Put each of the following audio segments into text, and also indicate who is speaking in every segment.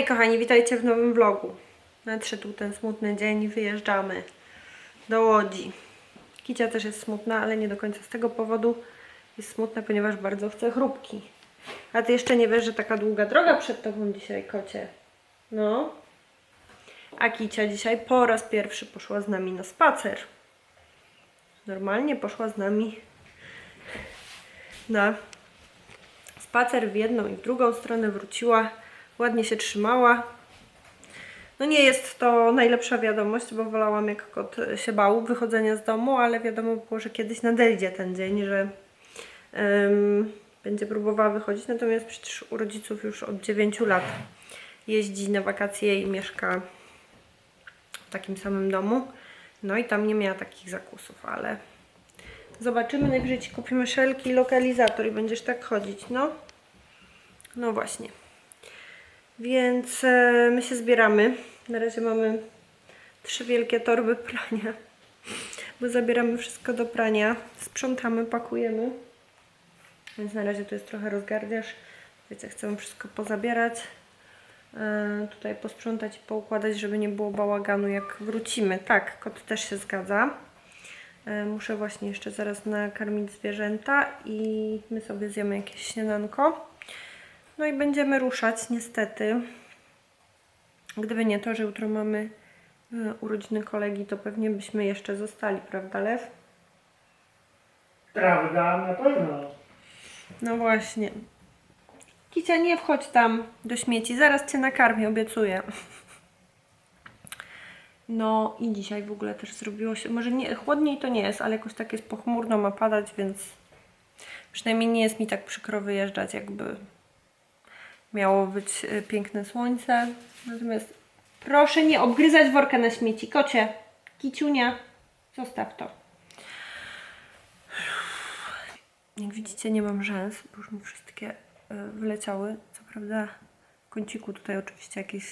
Speaker 1: Hej kochani, witajcie w nowym vlogu. Nadszedł ten smutny dzień, wyjeżdżamy do Łodzi. Kicia też jest smutna, ale nie do końca z tego powodu. Jest smutna, ponieważ bardzo chce chrupki. A ty jeszcze nie wiesz, że taka długa droga przed tobą dzisiaj, kocie. No. A Kicia dzisiaj po raz pierwszy poszła z nami na spacer. Normalnie poszła z nami na spacer w jedną i w drugą stronę wróciła, ładnie się trzymała. No nie jest to najlepsza wiadomość, bo wolałam jak kot się bał wychodzenia z domu, ale wiadomo było, że kiedyś nadejdzie ten dzień, że em, będzie próbowała wychodzić. Natomiast przecież u rodziców już od 9 lat jeździ na wakacje i mieszka w takim samym domu. No i tam nie miała takich zakusów, ale Zobaczymy, najwyżej ci kupimy szelki lokalizator i będziesz tak chodzić, no. No właśnie. Więc e, my się zbieramy. Na razie mamy trzy wielkie torby prania, bo zabieramy wszystko do prania, sprzątamy, pakujemy. Więc na razie to jest trochę rozgardiasz. Wiecie, chcemy wszystko pozabierać. E, tutaj posprzątać i poukładać, żeby nie było bałaganu jak wrócimy. Tak, kot też się zgadza. E, Muszę właśnie jeszcze zaraz nakarmić zwierzęta i my sobie zjemy jakieś śniadanko. No i będziemy ruszać, niestety. Gdyby nie to, że jutro mamy e, urodziny kolegi, to pewnie byśmy jeszcze zostali, prawda, Lew?
Speaker 2: Prawda, na pewno.
Speaker 1: No właśnie. Kicia, nie wchodź tam do śmieci, zaraz cię nakarmię, obiecuję. No i dzisiaj w ogóle też zrobiło się, może nie, chłodniej to nie jest, ale jakoś tak jest pochmurno, ma padać, więc przynajmniej nie jest mi tak przykro wyjeżdżać, jakby miało być y, piękne słońce. Natomiast proszę nie obgryzać worka na śmieci. Kocie, kiciunia, zostaw to. Jak widzicie, nie mam rzęs, bo już mi wszystkie y, wyleciały. Co prawda, w kąciku tutaj oczywiście jakieś,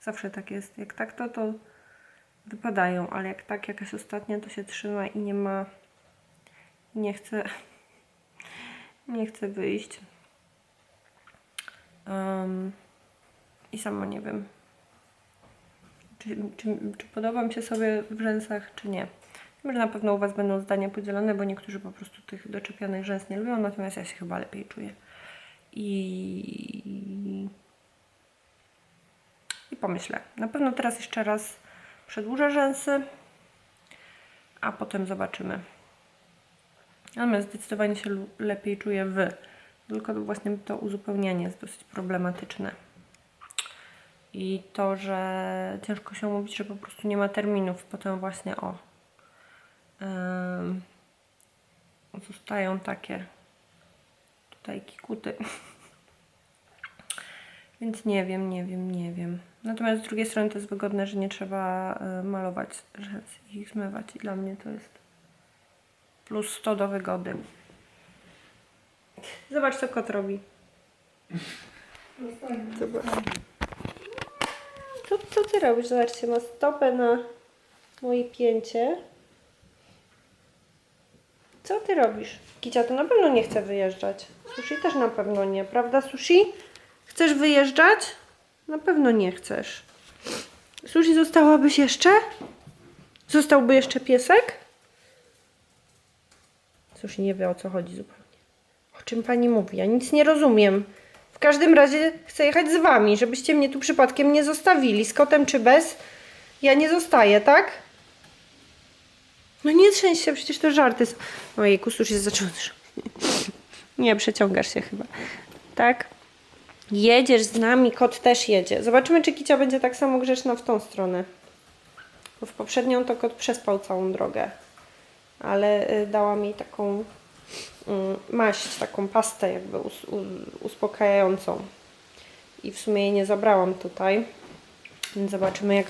Speaker 1: zawsze tak jest. Jak tak, to to wypadają, ale jak tak jakaś ostatnia, to się trzyma i nie ma, nie chce, nie chce wyjść. Em, I sama nie wiem, czy, czy, czy podoba mi się sobie w rzęsach, czy nie. Wiem, że na pewno u Was będą zdania podzielone, bo niektórzy po prostu tych doczepianych rzęs nie lubią, natomiast ja się chyba lepiej czuję. I, i pomyślę. Na pewno teraz jeszcze raz przedłużę rzęsy, a potem zobaczymy. Natomiast zdecydowanie się lepiej czuję w. Tylko właśnie to uzupełnianie jest dosyć problematyczne. I to, że ciężko się mówić, że po prostu nie ma terminów. Potem właśnie o. em, zostają takie tutaj kikuty. Więc nie wiem, nie wiem, nie wiem. Natomiast z drugiej strony to jest wygodne, że nie trzeba y, malować rzęs i ich zmywać. I dla mnie to jest plus 100 do wygody. Zobacz, co kot robi. Zobacz. Co, co ty robisz? Zobaczcie, ma stopę na mojej pięcie. Co ty robisz? Kicia to na pewno nie chce wyjeżdżać. Sushi też na pewno nie, prawda Sushi? Chcesz wyjeżdżać? Na pewno nie chcesz. Sushi, zostałabyś jeszcze? Zostałby jeszcze piesek? Sushi nie wie o co chodzi zupełnie. O czym pani mówi? Ja nic nie rozumiem. W każdym razie chcę jechać z wami, żebyście mnie tu przypadkiem nie zostawili. Z kotem czy bez? Ja nie zostaję, tak? No nie trzęś się, przecież to żarty są. Ojejku, Sushi zaczął... Nie, przeciągasz się chyba. Tak? Jedziesz z nami, kot też jedzie. Zobaczymy, czy Kicia będzie tak samo grzeczna w tą stronę. Bo w poprzednią to kot przespał całą drogę. Ale y, dałam jej taką maść, taką pastę jakby uspokajającą. I w sumie jej nie zabrałam tutaj. Więc zobaczymy, jak,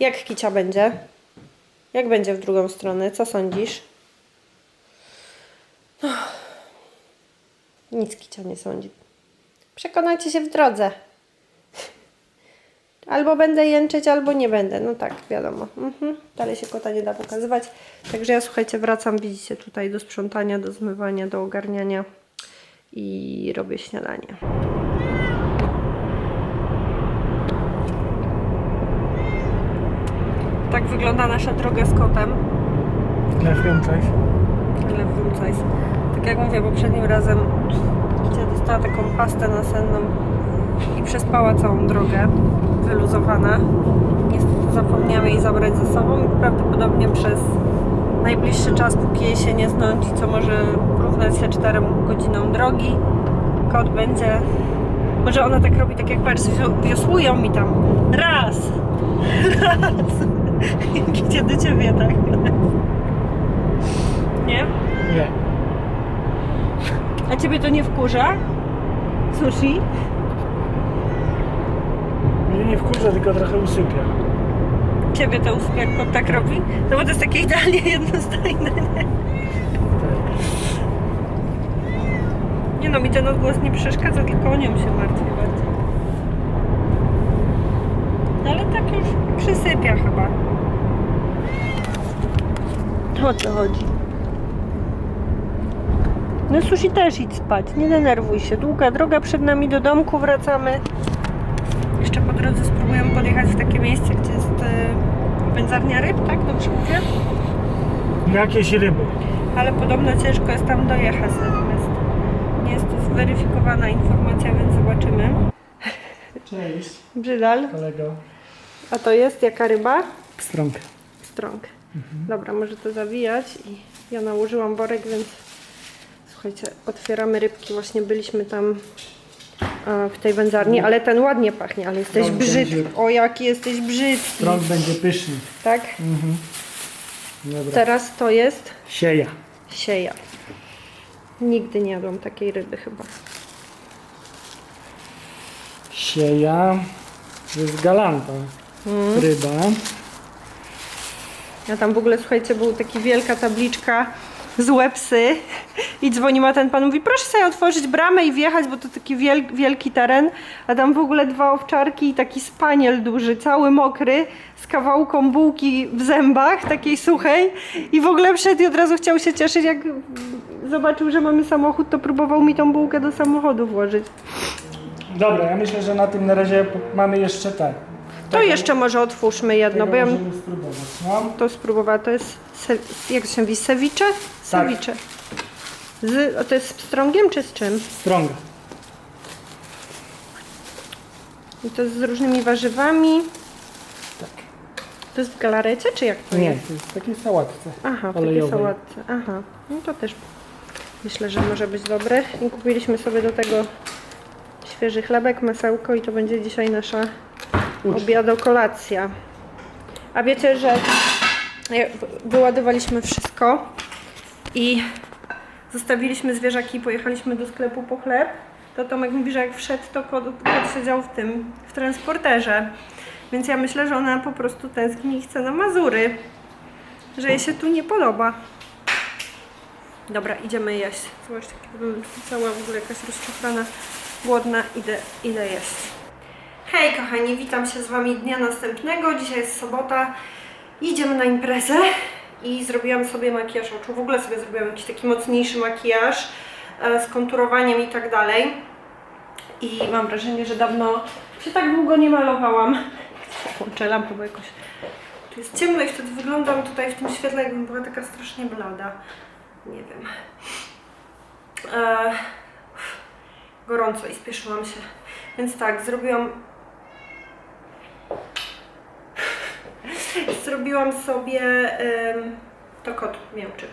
Speaker 1: jak Kicia będzie. Jak będzie w drugą stronę? Co sądzisz? Nic Kicia nie sądzi. Przekonajcie się w drodze. Albo będę jęczeć, albo nie będę. No tak, wiadomo. Mhm. Dalej się kota nie da pokazywać. Także ja, słuchajcie, wracam, widzicie, tutaj do sprzątania, do zmywania, do ogarniania i robię śniadanie. Tak wygląda nasza droga z kotem. Lewuncajs. Lewuncajs. Tak jak mówię, poprzednim razem ja dostała taką pastę nasenną i przespała całą drogę wyluzowana. Niestety zapomniałam jej zabrać ze sobą i prawdopodobnie przez najbliższy czas, póki jej się nie znądzi, co może równać się 4 godzinom drogi, kot będzie... Może ona tak robi, tak jak patrz, wio- wiosłują mi tam. Raz! Raz! Do ciebie, tak? Nie?
Speaker 2: Nie.
Speaker 1: A ciebie to nie wkurza? Sushi?
Speaker 2: Mnie nie wkurza, tylko trochę usypia.
Speaker 1: Ciebie to usypia, jak tak robi? No bo to jest takie idealnie jednostajne, nie?
Speaker 2: Tak.
Speaker 1: Nie no, mi ten odgłos nie przeszkadza, tylko o nią się martwię bardziej. No ale tak już przysypia chyba. O co chodzi? No sushi też idź spać, nie denerwuj się. Długa droga przed nami do domku, wracamy. Wędzarnia ryb, tak? Dobrze mówię?
Speaker 2: Jakieś ryby.
Speaker 1: Ale podobno ciężko jest tam dojechać natomiast nie jest to zweryfikowana informacja, więc zobaczymy.
Speaker 2: Cześć,
Speaker 1: Brzydal.
Speaker 2: kolego.
Speaker 1: A to jest jaka ryba?
Speaker 2: Strąg.
Speaker 1: Strąg. Dobra, może to zawijać i ja nałożyłam worek, więc słuchajcie, otwieramy rybki. Właśnie byliśmy tam w tej wędzarni, ale ten ładnie pachnie, ale jesteś
Speaker 2: Strąg
Speaker 1: brzydki.
Speaker 2: będzie-
Speaker 1: O, jaki jesteś brzydki.
Speaker 2: Strąg będzie pyszny.
Speaker 1: Tak?
Speaker 2: Mhm. Dobra.
Speaker 1: Teraz to jest
Speaker 2: Sieja.
Speaker 1: sieja. Nigdy nie jadłam takiej ryby chyba.
Speaker 2: Sieja. To jest galanta.
Speaker 1: Mm.
Speaker 2: Ryba.
Speaker 1: A tam w ogóle, słuchajcie, była taka wielka tabliczka z łepsy i dzwoniła ten pan, mówi proszę sobie otworzyć bramę i wjechać, bo to taki wiel, wielki teren, a tam w ogóle dwa owczarki i taki spaniel duży, cały mokry, z kawałką bułki w zębach, takiej suchej i w ogóle wszedł i od razu chciał się cieszyć, jak zobaczył, że mamy samochód, to próbował mi tą bułkę do samochodu włożyć.
Speaker 2: Dobra, ja myślę, że na tym na razie mamy jeszcze tak.
Speaker 1: To jeszcze może otwórzmy jedno, bo ja bym
Speaker 2: możemy spróbować. No.
Speaker 1: to spróbowała. To jest, se, jak to się mówi, ceviche?
Speaker 2: Tak.
Speaker 1: Z, a to jest z pstrągiem czy z czym?
Speaker 2: Strąg.
Speaker 1: I to jest z różnymi warzywami.
Speaker 2: Tak.
Speaker 1: To jest w galarecie, czy jak to
Speaker 2: Nie,
Speaker 1: jest?
Speaker 2: to jest w takiej sałatce.
Speaker 1: Aha, w takiej
Speaker 2: olejowej.
Speaker 1: sałatce. Aha, no to też myślę, że może być dobre. I kupiliśmy sobie do tego świeży chlebek, masełko i to będzie dzisiaj nasza
Speaker 2: Uczta.
Speaker 1: obiado-kolacja. A wiecie, że jak wyładowaliśmy wszystko i zostawiliśmy zwierzaki i pojechaliśmy do sklepu po chleb, to Tomek mówi, że jak wszedł, to kot, kot siedział w tym, w transporterze. Więc ja myślę, że ona po prostu tęskni i chce na Mazury. Że jej się tu nie podoba. Dobra, idziemy jeść. Zobaczcie, cała w ogóle jakaś rozczochrana, głodna, idę, idę jeść. Hej kochani, witam się z Wami dnia następnego. Dzisiaj jest sobota. Idziemy na imprezę i zrobiłam sobie makijaż oczu. W ogóle sobie zrobiłam jakiś taki mocniejszy makijaż e, z konturowaniem i tak dalej. I mam wrażenie, że dawno się tak długo nie malowałam. Włączę lampę, bo jakoś tu jest ciemno i wtedy wyglądam tutaj w tym świetle, jakbym była taka strasznie blada. Nie wiem. E, gorąco i spieszyłam się. Więc tak, zrobiłam. Zrobiłam sobie. to kot miałczy.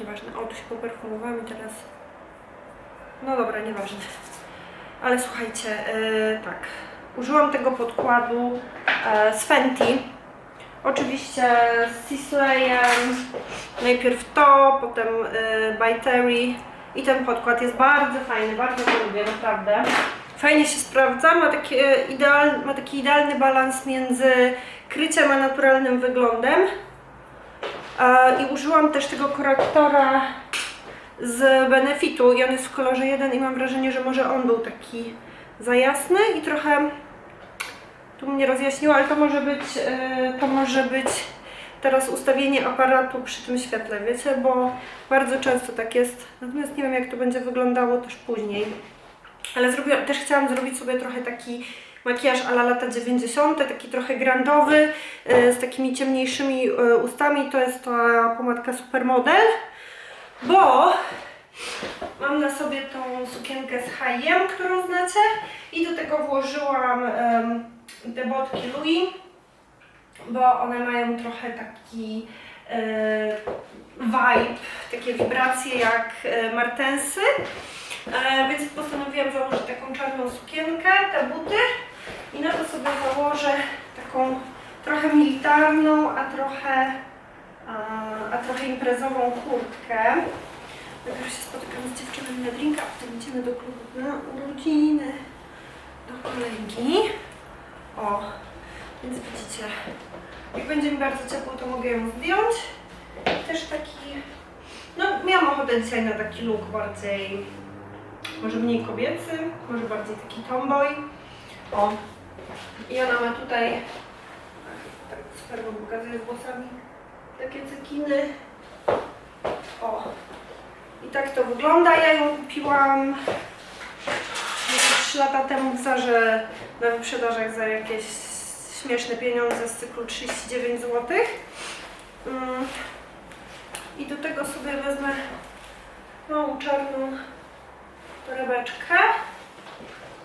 Speaker 1: Nieważne. O, tu się poperfumowałam i teraz. No dobra, nieważne. Ale słuchajcie, e, tak. Użyłam tego podkładu e, z Fenty. Oczywiście z Sisleyem. Najpierw to, potem e, by Terry. I ten podkład jest bardzo fajny, bardzo go lubię, naprawdę. Fajnie się sprawdza, ma, takie ideal, ma taki idealny balans między kryciem a naturalnym wyglądem. I użyłam też tego korektora z Benefitu i on jest w kolorze 1 i mam wrażenie, że może on był taki za jasny i trochę tu mnie rozjaśniło, ale to może być, e, to może być teraz ustawienie aparatu przy tym świetle, wiecie, bo bardzo często tak jest, natomiast nie wiem jak to będzie wyglądało też później. Ale zrobiłam, też chciałam zrobić sobie trochę taki makijaż ala lata 90., taki trochę grandowy, e, z takimi ciemniejszymi e, ustami. To jest ta pomadka Supermodel, bo mam na sobie tą sukienkę z H&M, którą znacie i do tego włożyłam te botki Louis, bo one mają trochę taki e, vibe, takie wibracje jak martensy. E, więc postanowiłam założyć taką czarną sukienkę, te buty i na to sobie założę taką trochę militarną, a trochę, a, a trochę imprezową kurtkę. Najpierw się spotykam z dziewczynami na drinka, a potem idziemy do klubu na urodziny, do kolegi. O, więc widzicie, jak będzie mi bardzo ciepło, to mogę ją zdjąć. I też taki, no miałam ochotę dzisiaj na taki look bardziej, może mniej kobiecy, może bardziej taki tomboy. O, i ona ma tutaj, tak super wam pokazuję z włosami, takie cekiny. O, i tak to wygląda. Ja ją kupiłam jakieś 3 lata temu w Zarze na wyprzedażach za jakieś śmieszne pieniądze z cyklu 39 zł. Mm. I do tego sobie wezmę małą czarną torebeczkę.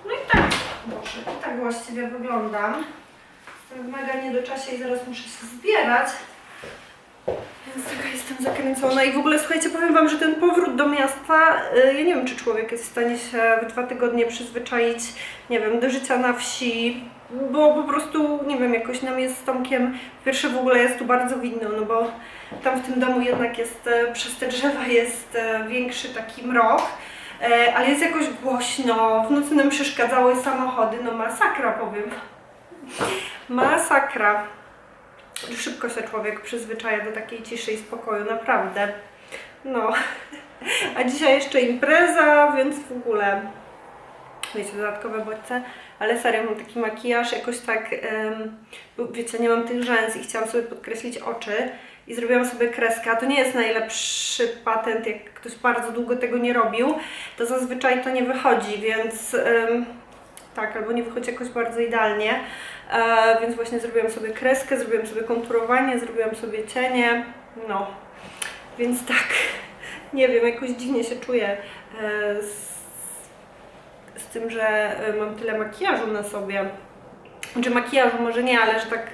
Speaker 1: No i tak, Boże, i tak właściwie wyglądam. Jestem w mega niedoczasie i zaraz muszę się zbierać. Więc taka jestem zakręcona i w ogóle słuchajcie, powiem Wam, że ten powrót do miasta, y, ja nie wiem, czy człowiek jest w stanie się w dwa tygodnie przyzwyczaić, nie wiem, do życia na wsi, bo po prostu, nie wiem, jakoś nam jest z Tomkiem, pierwsze w ogóle jest tu bardzo widno, no bo tam w tym domu jednak jest, e, przez te drzewa jest e, większy taki mrok, ale jest jakoś głośno, w nocy nam przeszkadzały samochody, no masakra powiem. Masakra. Szybko się człowiek przyzwyczaja do takiej ciszy i spokoju, naprawdę. No. A dzisiaj jeszcze impreza, więc w ogóle wiecie, dodatkowe bodźce, ale serio mam taki makijaż, jakoś tak, bo wiecie, nie mam tych rzęs i chciałam sobie podkreślić oczy i zrobiłam sobie kreskę, a to nie jest najlepszy patent, jak ktoś bardzo długo tego nie robił, to zazwyczaj to nie wychodzi, więc em, tak, albo nie wychodzi jakoś bardzo idealnie, e, więc właśnie zrobiłam sobie kreskę, zrobiłam sobie konturowanie, zrobiłam sobie cienie, no, więc tak, nie wiem, jakoś dziwnie się czuję e, z, z tym, że e, mam tyle makijażu na sobie. Czy makijażu może nie, ale że tak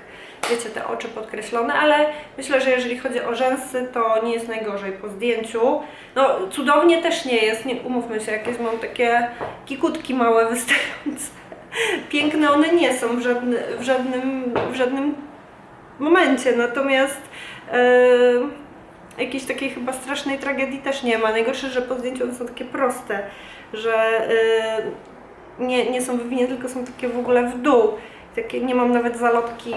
Speaker 1: wiecie, te oczy podkreślone, ale myślę, że jeżeli chodzi o rzęsy, to nie jest najgorzej po zdjęciu. No cudownie też nie jest, nie umówmy się, jakieś mam takie kikutki małe wystające. Piękne one nie są w, żadny, w, żadnym, w żadnym momencie, natomiast e, jakiejś takiej chyba strasznej tragedii też nie ma. Najgorsze, że po zdjęciu one są takie proste, że e, nie, nie są wywinięte, tylko są takie w ogóle w dół. Takie, nie mam nawet zalotki.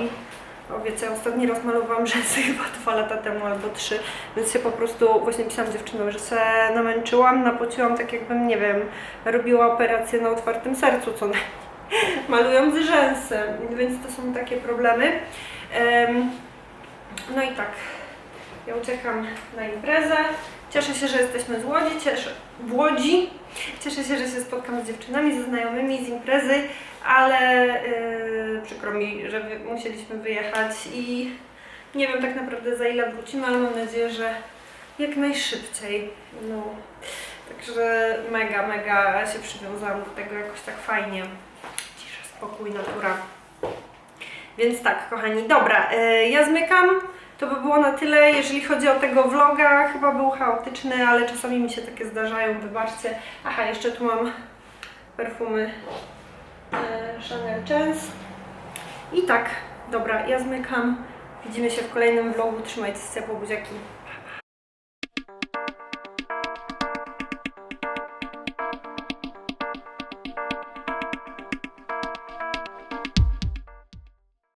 Speaker 1: O wiecie, ostatni raz malowałam rzęsy chyba dwa lata temu albo trzy, więc się po prostu właśnie pisałam dziewczynom, że się namęczyłam, napociłam tak jakbym, nie wiem, robiła operację na otwartym sercu co najmniej, malując rzęsy, więc to są takie problemy. Em, no i tak, ja uciekam na imprezę. Cieszę się, że jesteśmy z Łodzi, cieszę, w Łodzi. Cieszę się, że się spotkam z dziewczynami, ze znajomymi z imprezy, ale yy, przykro mi, że musieliśmy wyjechać i nie wiem tak naprawdę za ile wrócimy, ale mam nadzieję, że jak najszybciej. No, także mega, mega się przywiązałam do tego jakoś tak fajnie. Cisza, spokój, natura. Więc tak, kochani, dobra, y, ja zmykam. To by było na tyle, jeżeli chodzi o tego vloga. Chyba był chaotyczny, ale czasami mi się takie zdarzają, wybaczcie. Aha, jeszcze tu mam perfumy e, Chanel Chance. I tak, dobra, ja zmykam. Widzimy się w kolejnym vlogu. Trzymajcie się ciepło, buziaki.